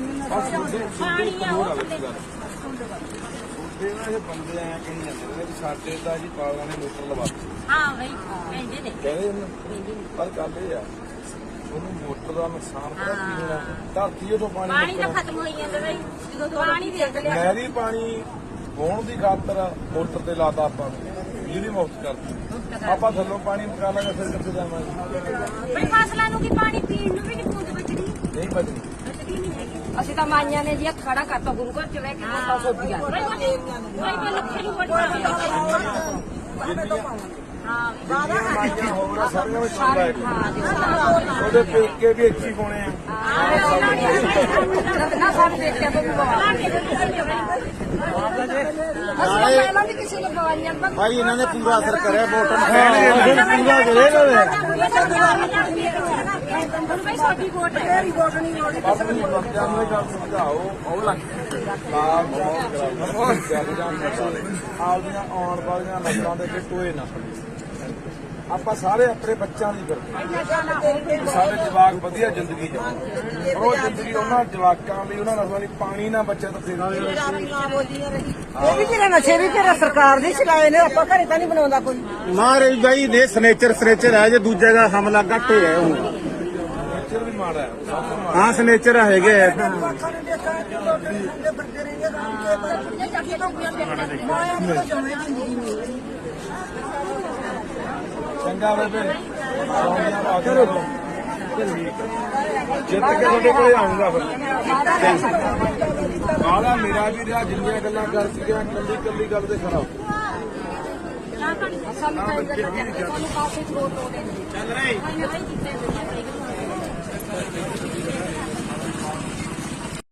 ਪਾਣੀ ਆ ਉਹ ਇਹ ਬੰਦੇ ਆਇਆ ਕਹੀ ਜਾਂਦੇ ਨੇ ਵੀ ਸਾਡੇ ਤਾਂ ਜੀ ਪਾਲਾਂ ਨੇ ਮੋਟਰ ਲਵਾ ਦਿੱਤੀ ਹਾਂ ਬਈ ਕਹਿੰਦੇ ਨੇ ਕਹਿੰਦੇ ਉਹਨੂੰ ਪਰ ਗੱਲ ਇਹ ਆ ਉਹਨੂੰ ਮੋਟਰ ਦਾ ਨੁਕਸਾਨ ਪਤਾ ਕੀ ਹੋਣਾ ਧਰਤੀ ਉਦੋਂ ਪਾਣੀ ਪਾਣੀ ਤਾਂ ਨਿਕਲਣਾ। ਖਤਮ ਹੋਈ ਜਾਂਦਾ ਬਈ ਜਦੋਂ ਪਾਣੀ ਦੇ ਅਗਲੇ ਨਹਿਰੀ ਪਾਣੀ ਹੋਣ ਦੀ ਖਾਤਰ ਮੋਟਰ ਤੇ ਲਾਤਾ ਆਪਾਂ ਨੂੰ ਜਿਹਦੀ ਮੁਫਤ ਕਰਤੀ ਆਪਾਂ ਥੱਲੋਂ ਪਾਣੀ ਮਕਾ ਲਾਂਗੇ ਫਿਰ ਕਿੱਥੇ ਜਾਵਾਂਗੇ ਬਈ ਫਸਲਾਂ ਨੂੰ ਕੀ ਪਾਣੀ ਪੀਣ ਨੂੰ ਵੀ ਨਹੀਂ ਪੂੰਦ ਬਚੜੀ ਨਹੀਂ ਹੈਗੀ ਅਸੀਂ ਤਾਂ ਮਾਈਆਂ ਨੇ ਜੀ ਹੱਥ ਖੜਾ ਕਰਤਾ ਗੁਰੂ ਘਰ ਚ ਬਹਿ ਕੇ ਮੱਥਾ ਸੋਧੀਆਂ ਬਈ ਬਈ ਬਈ ਲੱਖੇ ਨੂੰ ਵੜਨਾ ਹਾਂ ਮਾਈਆਂ ਹੋਰ ਆ, ਸਾਰੀਆਂ ਵਿੱਚ ਚੁੱਲ੍ਹਾ ਹੈ ਉਹਦੇ ਪੇਕੇ ਵੀ ਇੱਥੇ ਹੀ ਪਾਉਣੇ ਆ। ਨਾ ਨੂੰ ਭਾਈ ਇਹਨਾਂ ਨੇ ਪੂਰਾ ਅਸਰ ਕਰਿਆ ਵੋਟਾਂ ਨੂੰ ਵੋਟ ਹੈ ਬਸ ਵੀ ਬੰਦਿਆਂ ਨੂੰ ਇਹ ਗੱਲ ਸਮਝਾਓ ਉਹ ਲੱਗ ਲਾਲ ਮਾਹੌਲ ਕਰਾਓ। ਆਪਦੀਆਂ ਆਉਣ ਵਾਲੀਆਂ ਨਸਲਾਂ ਦੇ ਵਿੱਚ ਟੋਏ ਨਾ ਆਪਾਂ ਸਾਰੇ ਆਪਣੇ ਬੱਚਿਆਂ ਦੀ ਕਰਦੇ ਸਾਡੇ ਜਵਾਕ ਵਧੀਆ ਜ਼ਿੰਦਗੀ ਜਿਉਣ ਉਹ ਜ਼ਿੰਦਗੀ ਉਹਨਾਂ ਜਵਾਕਾਂ ਲਈ ਉਹਨਾਂ ਨਸਲਾਂ ਲਈ ਪਾਣੀ ਨਾ ਬੱਚਿਆਂ ਤੋਂ ਫੇਰ ਇਹ ਵੀ ਤੇਰੇ ਨਸ਼ੇ ਵੀ ਤੇਰਾ ਸਰਕਾਰ ਦੇ ਚਲਾਏ ਨੇ ਆਪਾਂ ਘਰੇ ਤਾਂ ਨਹੀਂ ਬਣਾਉਂਦਾ ਕੋਈ। ਮਾਰੇ ਬਾਈ ਨੇ ਸਨੇਚਰ ਸਨੇਚਰ ਹੈ ਜੇ ਦੂਜੇ ਦਾ ਹਮਲਾ ਘੱਟ ਹੈ ਉਹ ਨੇਚਰ ਵੀ ਮਾੜਾ ਹੈ ਹਾਂ ਸਨੇਚਰ ਹੈਗੇ ਆ। ਕਰੋ ਜਿੱਤ ਕੇ ਤੁਹਾਡੇ ਕੋਲੇ ਆਉਂਗਾ ਫਿਰ। ਆਲਾ ਮੇਰਾ ਵੀ ਰਿਹਾ ਜਿੰਨੀਆਂ ਗੱਲਾਂ ਕਰ ਚੁੱਕਿਆ ਕੱਲੀ ਕੱਲੀ ਗੱਲ ਤੇ ਖਰਾ ਸਾਨੂੰ ਤਾਂ ਇਹ ਸਾਨੂੰ ਪਾਸੇ ਛੋੜ ਦੋ ਚੱਲ ਰਹੀ। ਬਈ ਜਿੱਤੇ ਹੋਏ